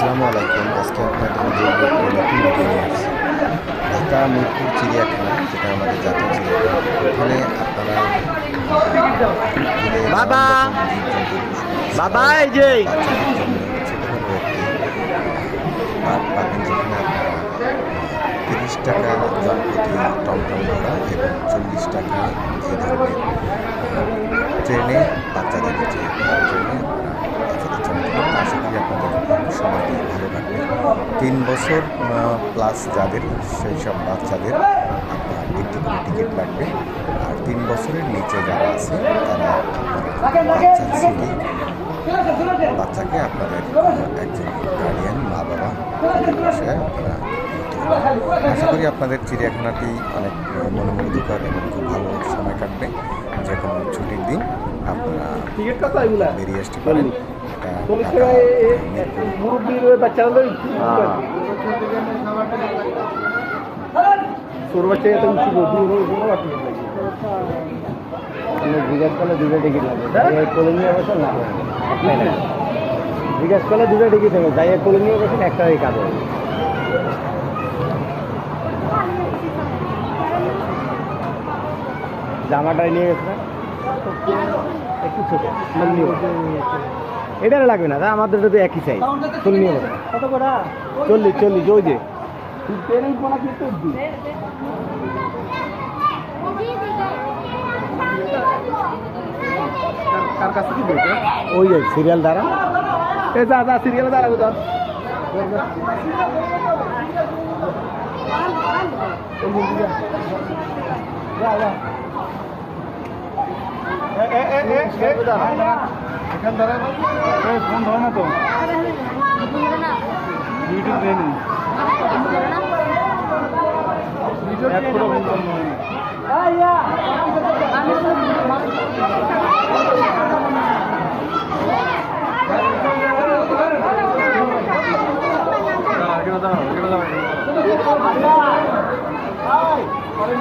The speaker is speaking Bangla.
আসসালামু আলাইকুম আজকে আপনাদের নতুন ভিডিও আসছি ঢাকা মিরপুর চিড়িয়াখানা যেটা আমাদের জাতীয় চিড়িয়াখানা ওখানে আপনারা বাবা! বাবা, এই যে! তিরিশ টাকা জনপ্রতি টমটম ভাড়া এবং চল্লিশ টাকা যে ধরনের ট্রেনে, বাচ্চাদের যে ট্রেনে, বাচ্চাদের চলাচল আশা করি আপনাদের সময়টি ভালো কাটবে তিন বছর প্লাস যাদের, সেই সব বাচ্চাদের আপনার একটি করে টিকিট লাগবে আর তিন বছরের নিচে যারা আছে, তারা আপনারা বাচ্চার সিটি বাচ্চাকে আপনাদের একজন গার্ডিয়ান মা বাবা আপনারা। আশা করি আপনাদের চিড়িয়াখানাটি অনেক মনোমুগ্ধকর এবং খুব ভালো সময় কাটবে। যে কোনো ছুটির দিন আপনারা টিকিট কত এগুলা বেরিয়ে আসতে পারেন বাচ্চা জিজ্ঞাসা করলে দুটো টিকিট লাগবে কোলে নিয়ে বসেন না। জিজ্ঞাসা করলে দুটো টিকিট হবে যাই কোলে নিয়ে বসেন একটা কাজ হবে। জামাটাই নিয়ে গেছে। একটু ছোট এটা লাগবে না আমাদের তো একই চাই চল্লিশ নিয়ে চল্লিশ চল্লিশ ওই যে। ওই যে সিরিয়াল দ্বারা। এ যা যা সিরিয়াল দ্বারা ধর। এখান দ্বারা ফোন ধরে না তো ইউটিউব দেয়নি এক করে